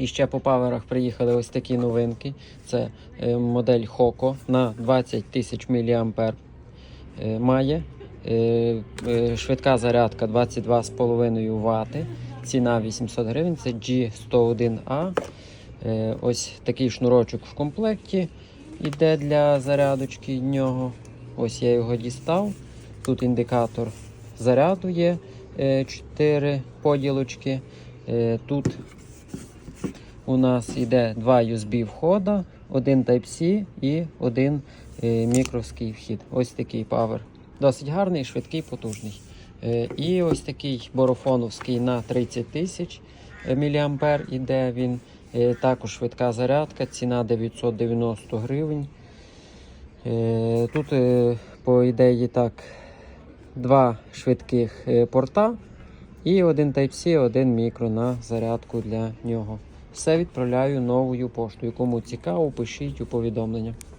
І ще по паверах приїхали ось такі новинки. Це е, модель Hoco на 20 тисяч мА е, має. Е, Швидка зарядка 22,5 Вт. Ціна 800 гривень. Це G101A. Е, Ось такий шнурочок в комплекті йде для зарядочки нього. Ось я його дістав. Тут індикатор заряду є 4 поділочки. Тут у нас йде два USB входа, один Type-C і один е, мікровський вхід. Ось такий павер. Досить гарний, швидкий, потужний. Е, І ось такий борофоновський на 30 тисяч мА іде він. Е, Також швидка зарядка, ціна 990 гривень. Е, Тут, е, по ідеї, так, два швидких е, порта і один Type-C, один мікро на зарядку для нього. Все відправляю новою поштою. Кому цікаво, пишіть у повідомлення.